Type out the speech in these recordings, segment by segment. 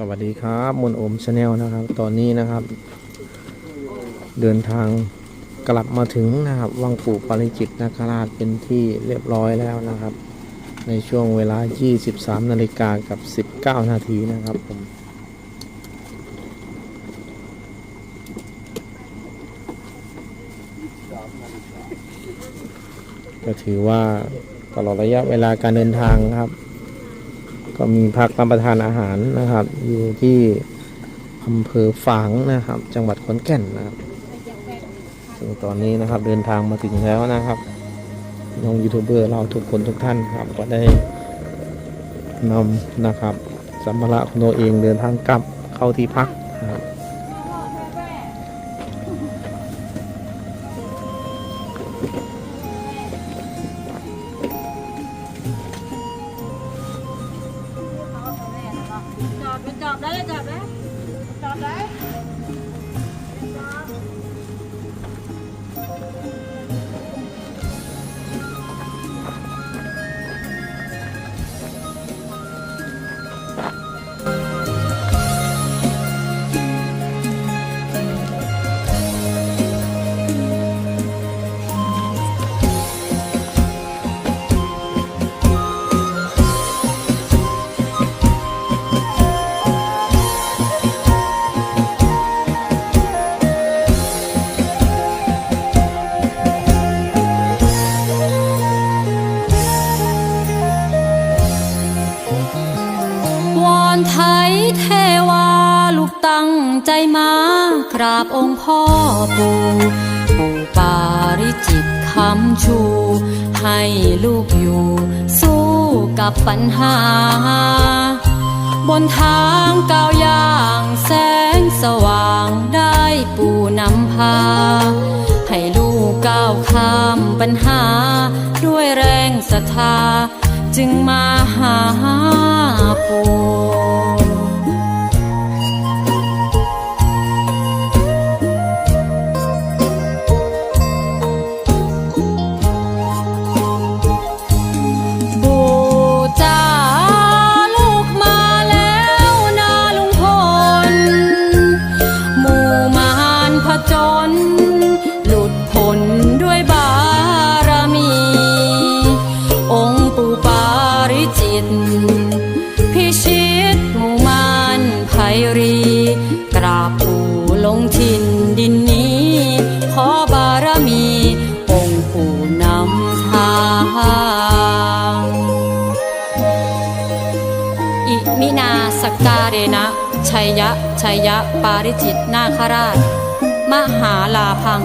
สวัสดีครับมนโอมชาแนลนะครับ ตอนนี้นะครับ เดินทางกลับมาถึงนะครับ วังปู่ปาริจิตนาคราชเป็นที่เรียบร้อยแล้วนะครับ ในช่วงเวลา 23 นาฬิกากับ 19 นาทีนะครับผมก็ถือว่าตลอดระยะเวลาการเดินทางครับ ก็มีพักรับประทานอาหารนะครับ อยู่ที่อำเภอฝางนะครับ จังหวัดขอนแก่นนะครับซึ่งตอนนี้นะครับเดินทางมาถึงแล้วนะครับน้องยูทูบเบอร์เราทุกคนทุกท่านครับก็ได้นำนะครับสัมภาระของตัวเองเดินทางกลับเข้าที่พัก อนไทยเทวาลูกตั้งใจมากราบองค์พ่อปู่ปู่ปาริจิตคำชู ให้ลูกอยู่ สู้กับปัญหา บนทางก้าวย่างแสงสว่างได้ปู่นำพา ให้ลูกก้าวข้ามปัญหา ด้วยแรงศรัทธา จึง เรนะชัยยะ ชัยยะ ปาริจิตนาคราช มหาลาพัง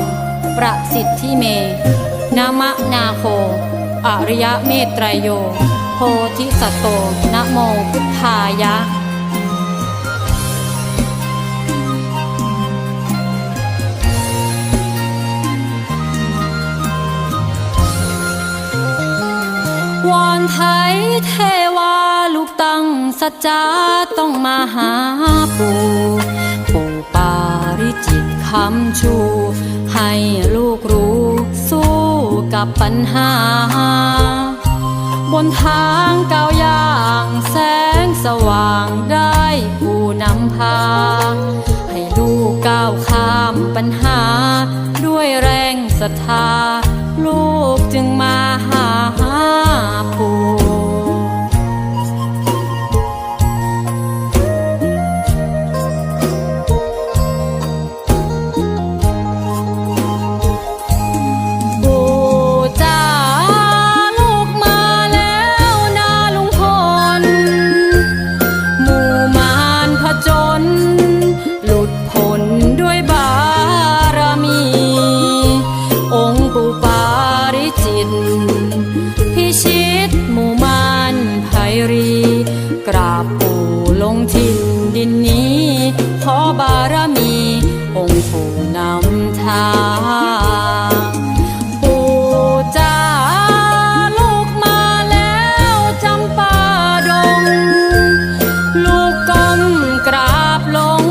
ประสิทธิเมนามะนาโค อริยะเมตไตรโย โพธิสัตโตนะโมพุทธายะวอนไทยเทว ตั้งสัจจาต้องมาหาปู่ปู่ปาริจิตคำชู ให้ลูกรู้สู้กับปัญหา บนทางก้าวย่างแสงสว่างได้ผู้นำพา ให้ลูกก้าวข้ามปัญหา ด้วยแรงศรัทธา ลูกจึงมาหา มี องค์ปู่นำทางปู่จ้าลูกมาแล้วจำปาดง ลูกก้มกราบลง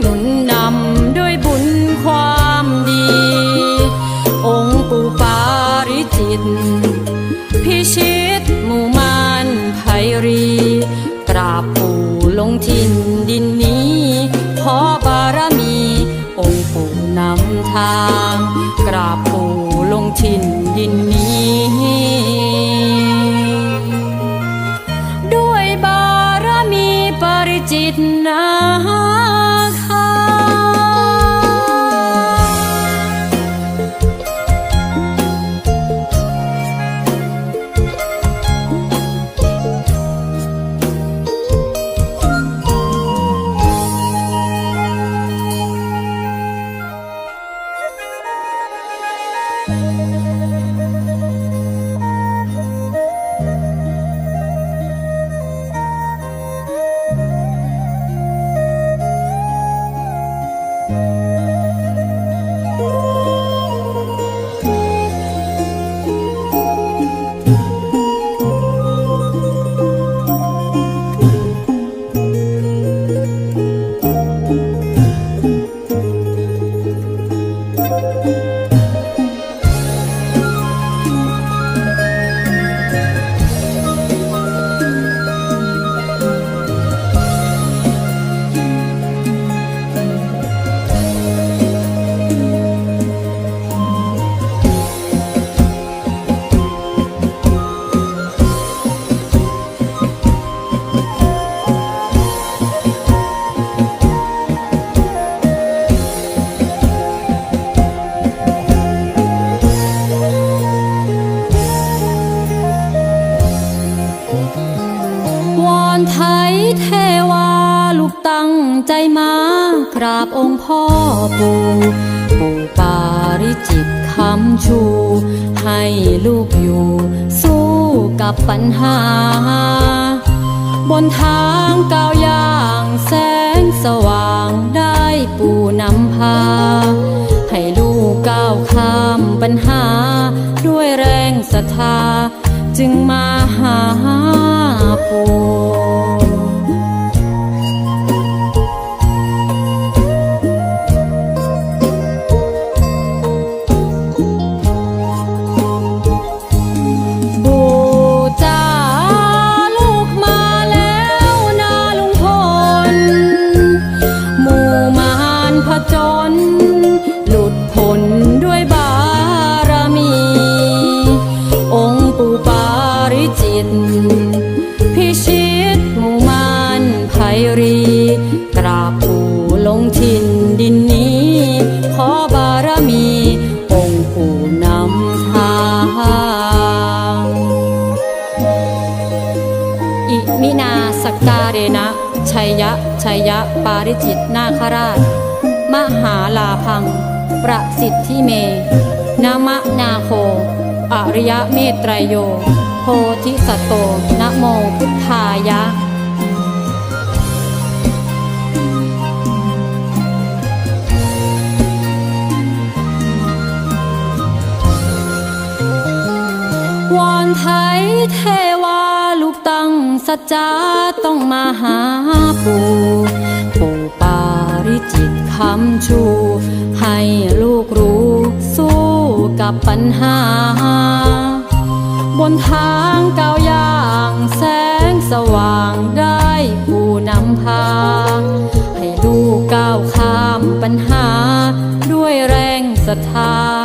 หนุนนำด้วยบุญความดี องค์ปู่ปาริจิต พิชิตหมู่มารไพรี กราบปู่ลงทินดินนี้ ลงทินยินนี้ ปู่ปู่ปาริจิตคำชู ให้ลูกอยู่ สู้กับปัญหา บนทางก้าวย่างแสงสว่างได้ปู่นำพา ให้ลูกก้าวข้ามปัญหา ด้วยแรงศรัทธา จึงมาหาปู่ จิต พิชิตหมู่มารไพรีกราบปู่ลงทินดินนี้ ขอบารมี องค์ปู่นำทางอิมินาสกกาเรนะ ชัยยะ ชัยยะ ปาริจิตนาคราช มหาลาพัง ประสิทธิเมนามะนาโค อริยเมตไตรโย พธิสัตโตนะโมพุทธายะ วอนไทยเทวาลูกตั้งสัจจาต้องมาหาปู่ปู่ปาริจิตคำชู ให้ลูกรู้สู้กับปัญหา นทางก้าวย่างแสงสว่างได้ผู้นำพา ให้ลูกก้าวข้ามปัญหาด้วยแรงศรัทธาลูกจึงมา